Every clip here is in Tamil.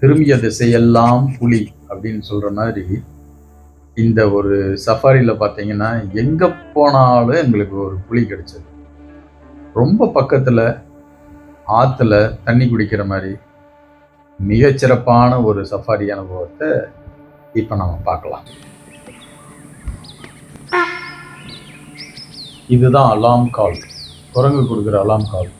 திரும்பிய திசையெல்லாம் புலி அப்படின்னு சொல்ற மாதிரி இந்த ஒரு சஃபாரியில் பார்த்தீங்கன்னா எங்க போனாலும் எங்களுக்கு ஒரு புலி கிடைச்சது. ரொம்ப பக்கத்துல ஆத்துல தண்ணி குடிக்கிற மாதிரி மிகச்சிறப்பான ஒரு சஃபாரி அனுபவத்தை இப்போ நம்ம பார்க்கலாம். இதுதான் அலாம் கால் குரங்கு கொடுக்குற அலாம் கால்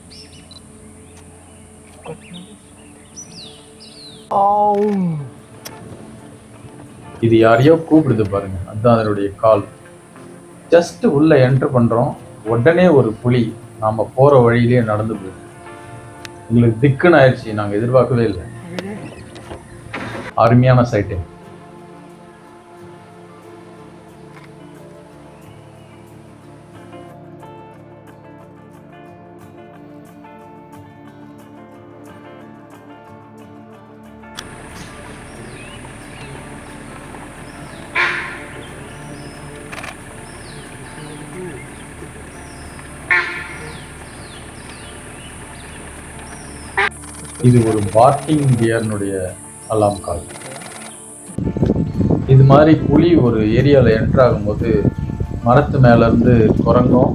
இது யாரையோ கூப்பிடுது பாருங்க. அதுதான் அதனுடைய கால். ஜஸ்ட் உள்ள என்டர் பண்றோம். உடனே ஒரு புலி நாம போற வழியிலேயே நடந்து போயிடுது எங்களுக்கு திக்குன்னு ஆயிடுச்சு. நாங்க எதிர்பார்க்கவே இல்லை. அருமையான சைட்டு இது ஒரு பார்க்கிங் டியர்னுடைய அலாம் கால் இது மாதிரி புலி ஒரு ஏரியாவில் என்ட்ரு ஆகும்போது மரத்து மேலேருந்து குரங்கும்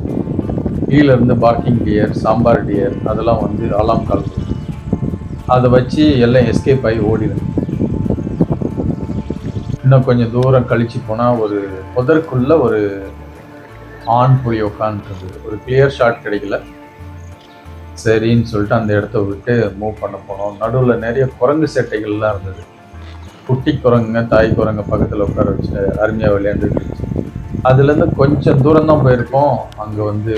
கீழேருந்து பார்க்கிங் டியர் சாம்பார் டியர் அதெல்லாம் வந்து அலாம் கால் அதை வச்சு எல்லாம் எஸ்கேப் ஆகி ஓடிடும் இன்னும் கொஞ்சம் தூரம் கழிச்சு போனால் ஒரு முதற்குள்ளே ஒரு ஆண் புலி உட்காந்துருந்தது ஒரு கிளியர் ஷாட் கிடைக்கல. சரின்னு சொல்லிட்டு அந்த இடத்த விட்டு மூவ் பண்ண போனோம். நடுவில் நிறைய குரங்கு சேட்டைகள்லாம் இருந்தது. குட்டி குரங்குங்க தாய் குரங்க பக்கத்தில் உட்கார வச்சு அருமையாக விளையாண்டுட்டு அதுலேருந்து கொஞ்சம் தூரம் தான் போயிருக்கோம். அங்கே வந்து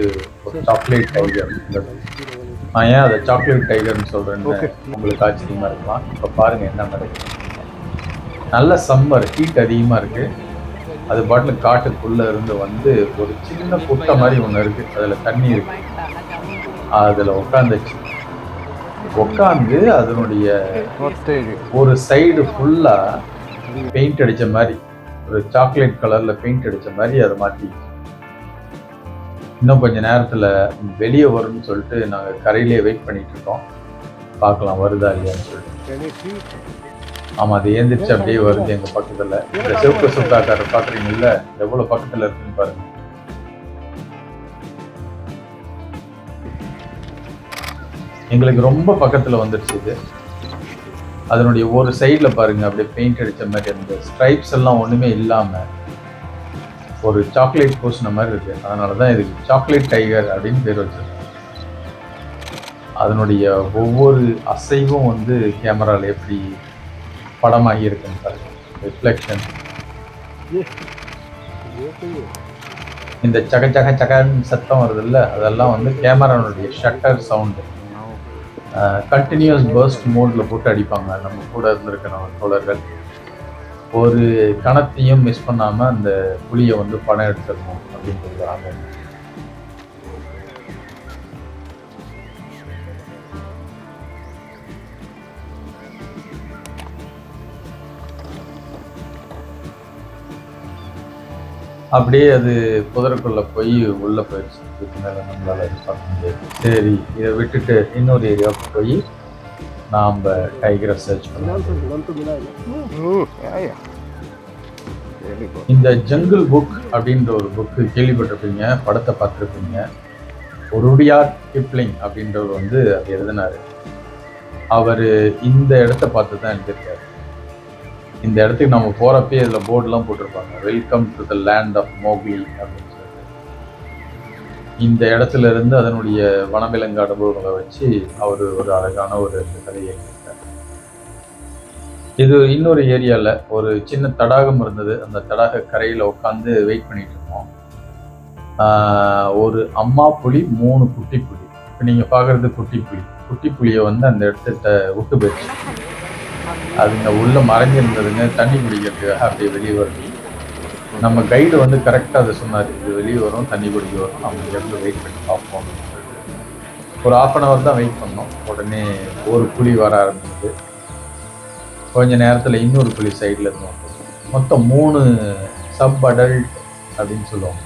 ஒரு சாக்லேட் டைகர் இருந்தது. நான் ஏன் அதை சாக்லேட் டைகர்னு சொல்கிறேன்னு உங்களுக்கு ஆச்சரியமாக இருக்கலாம் இப்போ பாருங்கள் என்ன நடக்குது. நல்ல சம்மர் ஹீட் அதிகமாக இருக்குது அது பாட்டில் காட்டுக்குள்ளே இருந்து வந்து ஒரு சின்ன குட்டை மாதிரி ஒன்று இருக்குது அதில் தண்ணி இருக்கு. அதில் உட்காந்துச்சு உட்காந்து அதனுடைய ஒரு சைடு ஃபுல்லாக பெயிண்ட் அடிச்ச மாதிரி ஒரு சாக்லேட் கலரில் பெயிண்ட் அடிச்ச மாதிரி அதை மாற்றி இன்னும் கொஞ்ச நேரத்தில் வெளியே வரும்னு சொல்லிட்டு நாங்கள் கரையிலே வெயிட் பண்ணிட்டு இருக்கோம். பார்க்கலாம் வருதா இல்லையான்னு சொல்லிட்டு. ஆமாம் அது ஏந்திரிச்சு அப்படியே வருது எங்கள் பக்கத்தில். இந்த சிவப்பு சுத்தாக்கார பார்க்குறீங்கல்ல எவ்வளோ பக்கத்தில் இருக்குன்னு பாருங்க. எங்களுக்கு ரொம்ப பக்கத்தில் வந்துடுச்சு இது. அதனுடைய ஒரு சைடில் பாருங்கள் அப்படியே பெயிண்ட் அடித்த மாதிரி அந்த ஸ்ட்ரைப்ஸ் எல்லாம் ஒன்றுமே இல்லாமல் ஒரு சாக்லேட் பூசின மாதிரி இருக்குது அதனால தான் இதுக்கு சாக்லேட் டைகர் அப்படின்னு பேர் வச்சிருக்கோம். அதனுடைய ஒவ்வொரு அசைவும் வந்து கேமராவில் எப்படி படமாகி இருக்குன்னு பாருங்க. ரிஃப்ளெக்ஷன் இந்த சக சக சகன்னு சத்தம் வருதுல்ல அதெல்லாம் வந்து கேமரானுடைய ஷட்டர் சவுண்டு கண்டினியூஸ் பர்ஸ்ட் மோடில் போட்டு அடிப்பாங்க. நம்ம கூட இருந்திருக்க நம்ம தோழர்கள். ஒரு கணத்தையும் மிஸ் பண்ணாமல் அந்த புளியை வந்து படம் எடுத்துடணும் அப்படின்னு அப்படின்றது அப்படியே அது புதருக்குள்ளே போய் உள்ளே போயிடுச்சு. இதுக்கு மேலே நம்மளால் இது பண்ண முடியாது. சரி இதை விட்டுட்டு இன்னொரு ஏரியாவுக்கு போய் நாம் டைகரை சர்ச் பண்ணலாம். இந்த ஜங்கிள் புக் அப்படின்ற ஒரு புக்கு கேள்விப்பட்டிருப்பீங்க படத்தை பார்த்துருப்பீங்க. ஒருடியார் கிப்ளிங் அப்படின்றவர் வந்து அது எழுதினார். அவர் இந்த இடத்த பார்த்து தான் எழுதியிருக்காரு. இந்த இடத்துக்கு நம்ம போகிறப்பே இதில் போர்டுலாம் போட்டிருப்பாங்க. Welcome to the land of Mowgli அப்படின்னு சொல்லிட்டு. இந்த இடத்துல இருந்து அதனுடைய வனவிலங்கு அனுபவங்களை வச்சு அவர் ஒரு அழகான ஒரு கதையை எழுதியிருக்காரு. இது இன்னொரு ஏரியாவில் ஒரு சின்ன தடாகம் இருந்தது. அந்த தடாக கரையில் உட்காந்து வெயிட் பண்ணிட்டு இருந்தோம். ஒரு அம்மா புலி மூணு குட்டி புலி. இப்போ நீங்கள் பார்க்குறது குட்டி புலி. குட்டி புலியை வந்து அந்த இடத்த விட்டு போயிடுச்சு. அதுங்க உள்ளே மறைஞ்சிருந்ததுங்க தண்ணி குடிக்கிறதுக்காக அப்படியே வெளியே வருது. நம்ம கைடு வந்து கரெக்டாக அதை சொன்னார். இது வெளியே வரும் தண்ணி குடிக்க வரும். நம்ம இங்கேருந்து வெயிட் பண்ணி பார்ப்போம். ஒரு ஆஃப் அன் ஹவர் தான் வெயிட் பண்ணோம். உடனே ஒரு புலி வர ஆரம்பிச்சது. கொஞ்ச நேரத்தில் இன்னொரு புலி சைடில் இருந்து மொத்தம் மூணு சப் அடல்ட் அப்படின்னு சொல்லுவாங்க.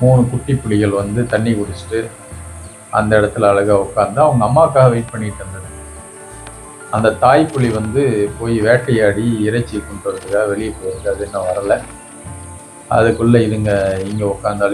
மூணு குட்டி புலிகள் வந்து தண்ணி குடிச்சிட்டு அந்த இடத்துல அழகாக உட்காந்து அவங்க அம்மாவுக்காக வெயிட் பண்ணிகிட்டு இருந்தது. அந்த தாய் புலி வந்து போய் வேட்டையாடி இறைச்சி கொண்டு வரதுக்காக வெளியே போயிருக்கு. அது இன்னும் வரலை. அதுக்குள்ளே இதுங்க இங்கே உட்காந்து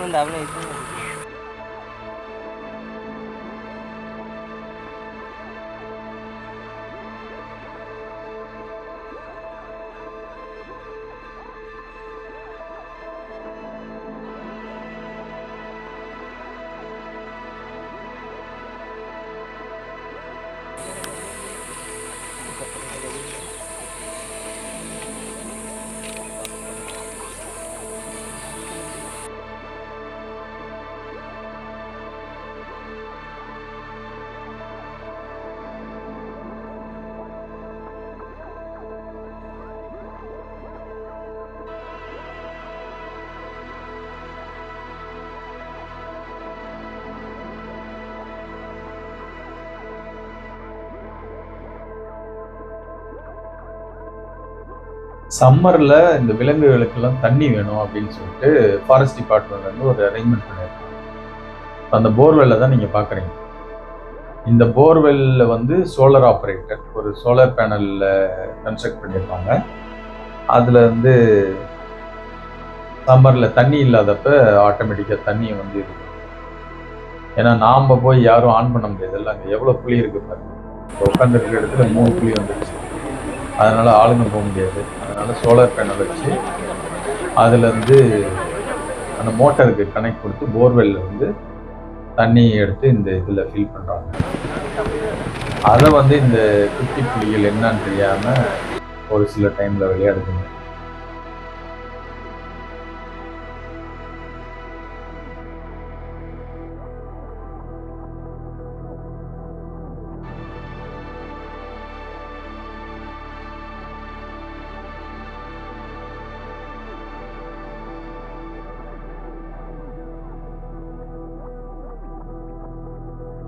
그런 나무에 있어요. சம்மரில் இந்த விலங்குகளுக்கெல்லாம் தண்ணி வேணும் அப்படின்னு சொல்லிட்டு ஃபாரஸ்ட் டிபார்ட்மெண்ட்லேருந்து ஒரு அரேஞ்ச்மெண்ட் பண்ணியிருக்காங்க அந்த போர்வெல்ல தான் நீங்கள் பார்க்குறீங்க இந்த போர்வெல்லில் வந்து சோலார் ஆப்ரேட்டர் ஒரு சோலார் பேனலில் கன்ஸ்ட்ரக்ட் பண்ணியிருப்பாங்க அதில் வந்து சம்மரில் தண்ணி இல்லாதப்ப ஆட்டோமேட்டிக்காக தண்ணியை வந்து இருக்கும் ஏன்னா நாம் போய் யாரும் ஆன் பண்ண முடியாதுல்ல அங்கே எவ்வளோ புளி இருக்குது பாருங்க. உட்காந்துருக்க இடத்துல மூணு புளி வந்துருச்சு. அதனால் ஆளுங்க போக முடியாது. அதனால் சோலார் பேனல் வச்சு அதுலேருந்து அந்த மோட்டருக்கு கனெக்ட் கொடுத்து போர்வெல்ல வந்து தண்ணி எடுத்து இந்த இதில் ஃபில் பண்ணுறாங்க அதை வந்து இந்த குட்டி புலிகள் என்னன்னு தெரியாமல் ஒரு சில டைமில் விளையாடுதுங்க.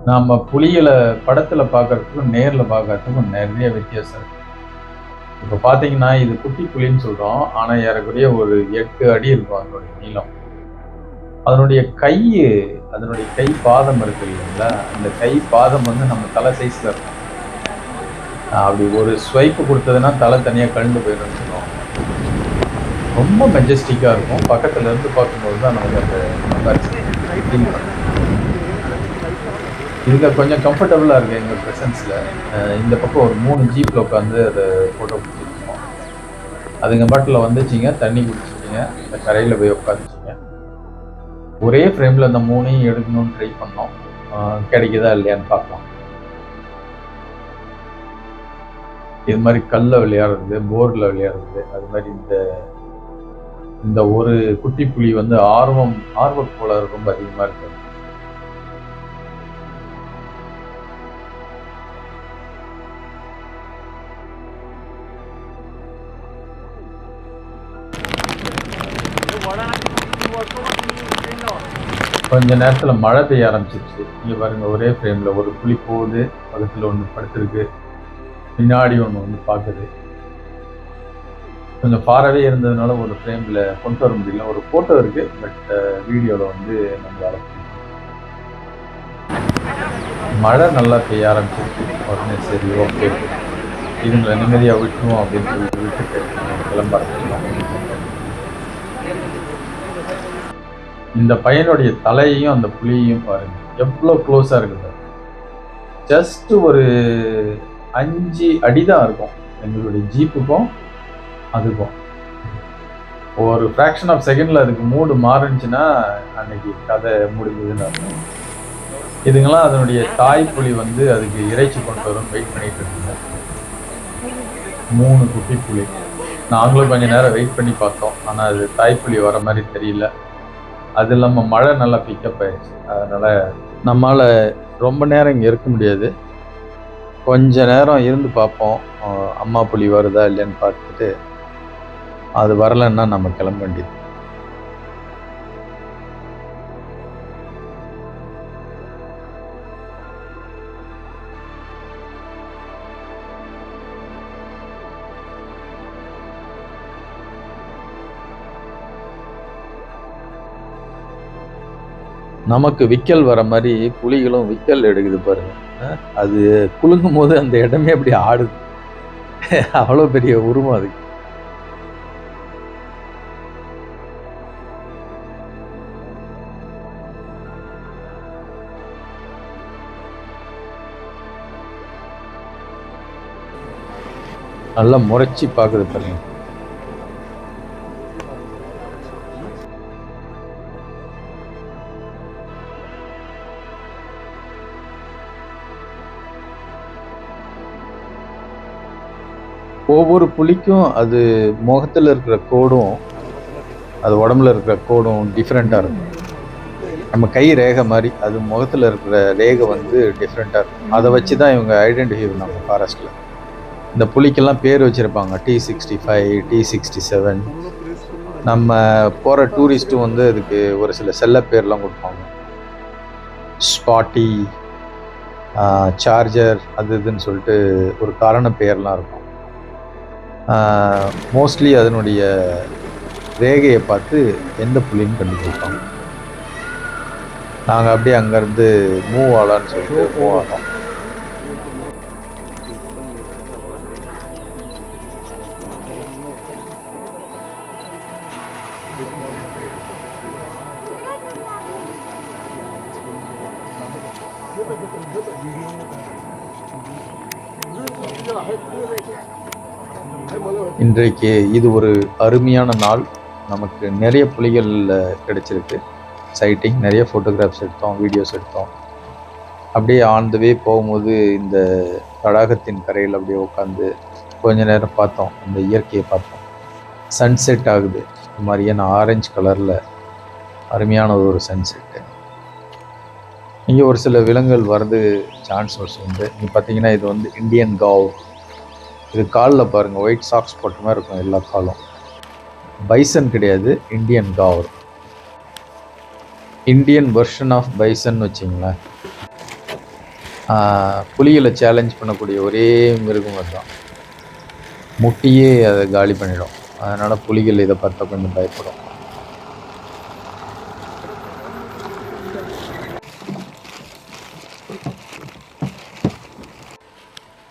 நாம் புலிகளை படத்தில் பார்க்கறதுக்கும் நேரில் பார்க்கறதுக்கும் நிறைய வித்தியாசம் இருக்குது இப்போ பார்த்தீங்கன்னா இது குட்டி புலின்னு சொல்கிறோம் ஆனால் ஏறக்குறைய ஒரு எட்டு அடி இருக்கும் அதனுடைய நீளம். அதனுடைய கை அதனுடைய கை பாதம் இருக்கு இல்லைங்களா? அந்த கை பாதம் வந்து நம்ம தலை சைஸில் இருக்கும். அப்படி ஒரு ஸ்வைப்பு கொடுத்ததுன்னா தலை தனியாக கழுந்து போயிடும் சொல்லுவோம் ரொம்ப மெஜஸ்டிக்காக இருக்கும். பக்கத்தில் இருந்து பார்க்கும்போது தான் நமக்கு அந்த. இதுங்க கொஞ்சம் கம்ஃபர்டபுளாக இருக்குது எங்கள் ப்ரெசன்ஸில் இந்த பக்கம் ஒரு மூணு ஜீப்பில் உட்காந்து அதை ஃபோட்டோ பிடிச்சிருக்கோம் அதுங்க பாட்டில் வந்துச்சிங்க தண்ணி குடிச்சிச்சிங்க இந்த கரையில் போய் உட்காந்துச்சிங்க. ஒரே ஃப்ரேமில் அந்த மூணையும் எடுக்கணும்னு ட்ரை பண்ணோம். கிடைக்குதா இல்லையான்னு பார்க்கலாம் இது மாதிரி கல்ல விளையாடுறது போர்டில் விளையாடுறது அது மாதிரி இந்த இந்த ஒரு குட்டி புலி வந்து ஆர்வம் ஆர்வக் கோளாறு ரொம்ப அதிகமாக இருக்குது கொஞ்ச நேரத்தில் மழை பெய்ய ஆரம்பிச்சிருச்சு. இங்கே பாருங்க ஒரே ஃப்ரேமில் ஒரு புளி போகுது. பக்கத்தில் ஒன்று படுத்துருக்கு. பின்னாடி ஒன்று வந்து பார்க்குது கொஞ்சம் ஃபாரவே இருந்ததுனால ஒரு ஃப்ரேமில் கொண்டு வர முடியல. ஒரு ஃபோட்டோ இருக்கு பட் வீடியோவில் வந்து நம்மளால மழை நல்லா பெய்ய ஆரம்பிச்சிருச்சு. உடனே சரி ஓகே இதுங்களை நிம்மதியாக விட்டுருவோம் அப்படின்னு சொல்லிட்டு விட்டுட்டு கிளம்ப இந்த பையனுடைய தலையையும் அந்த புலியையும் பாருங்க. எவ்வளோ க்ளோஸாக இருக்குது ஜஸ்ட் ஒரு அஞ்சு அடி தான் இருக்கும். எங்களுடைய ஜீப்புக்கும் அதுக்கும். ஒரு ஃப்ராக்ஷன் ஆஃப் செகண்டில் அதுக்கு மூடு மாறுனுச்சுன்னா அன்னைக்கு கதை முடிஞ்சதுன்னு அர்த்தம். இதுங்கெல்லாம் அதனுடைய தாய் புலி வந்து அதுக்கு இறைச்சி கொண்டு வரும் வெயிட் பண்ணிட்டு இருக்குங்க மூணு குட்டி புலி. நாங்களும் கொஞ்ச நேரம் வெயிட் பண்ணி பார்த்தோம். ஆனால் அது தாய்ப்புலி வர மாதிரி தெரியல. அது இல்லாமல் மழை நல்லா பிக்கப் ஆயிடுச்சு. அதனால் நம்மளால் ரொம்ப நேரம் இங்கே இருக்க முடியாது. கொஞ்ச நேரம் இருந்து பார்ப்போம். அம்மா புலி வருதா இல்லைன்னு பார்த்துட்டு அது வரலைன்னா நம்ம கிளம்ப வேண்டியது. நமக்கு விக்கல் வர மாதிரி புலிகளும் விக்கல் எடுக்குது பாருங்க. அது குலுங்கும் போது அந்த இடமே அப்படி ஆடுது. அவ்வளோ பெரிய உருவம் அதுக்கு நல்லா முறைச்சி பார்க்குது பாருங்க. ஒவ்வொரு புலிக்கும் அது முகத்தில் இருக்கிற கோடும் அது உடம்புல இருக்கிற கோடும் டிஃப்ரெண்ட்டாக இருக்கும். நம்ம கை ரேகை மாதிரி அது முகத்தில் இருக்கிற ரேகை வந்து டிஃப்ரெண்ட்டாக இருக்கும். அதை வச்சு தான் இவங்க ஐடென்டிஃபை பண்ணாங்க ஃபாரஸ்ட்டில் இந்த புலிக்கெல்லாம் பேர் வச்சுருப்பாங்க T sixty five T sixty seven நம்ம போகிற டூரிஸ்ட்டும் வந்து அதுக்கு ஒரு சில செல்ல பேர்லாம் கொடுப்பாங்க. ஸ்பாட்டி சார்ஜர் அது இதுன்னு சொல்லிட்டு ஒரு காரண பேர்லாம் இருக்கும். மோஸ்ட்லி அதனுடைய ரேகையை பார்த்து எந்த புள்ளின்னு கண்டுபிடிப்பாங்க. நாங்கள் அப்படியே அங்கேருந்து மூவ் ஆகலான்னு சொல்லிட்டு மூவ் ஆனோம் இன்றைக்கு இது ஒரு அருமையான நாள். நமக்கு நிறைய புலிகள் கிடைச்சிருக்கு. சைட்டிங் நிறைய ஃபோட்டோகிராஃப்ஸ் எடுத்தோம் வீடியோஸ் எடுத்தோம். அப்படியே ஆன் த வே போகும்போது இந்த தடாகத்தின் கரையில் அப்படியே உட்காந்து கொஞ்ச நேரம் பார்த்தோம். இந்த இயற்கையை பார்த்தோம். சன்செட் ஆகுது. இந்த மாதிரியான ஆரஞ்சு கலரில் அருமையான ஒரு சன்செட்டு இங்கே ஒரு சில விலங்குகள் வர்றது சான்சஸ் உண்டு இங்கே பார்த்தீங்கன்னா இது வந்து இந்தியன் காவ் இது காலில் பாருங்கள் ஒயிட் சாக்ஸ் போட்ட மாதிரி இருக்கும் எல்லா காலும். பைசன் கிடையாது Indian gaur Indian version of bison வச்சிங்களேன். புலிகளை சேலஞ்ச் பண்ணக்கூடிய ஒரே மிருகம் அதுதான். முட்டியே அதை காலி பண்ணிடும். அதனால் புலிகள் இதை பார்த்தா கொஞ்சம் பயப்படும்.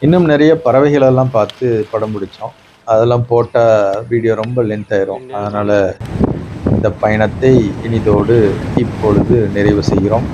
இன்னும் நிறைய பறவைகளெல்லாம் பார்த்து படம் பிடிச்சோம். அதெல்லாம் போட்டால் வீடியோ ரொம்ப லென்த் ஆயிரும். அதனால் இந்த பயணத்தை இனிதோடு இப்பொழுது நிறைவு செய்கிறோம்.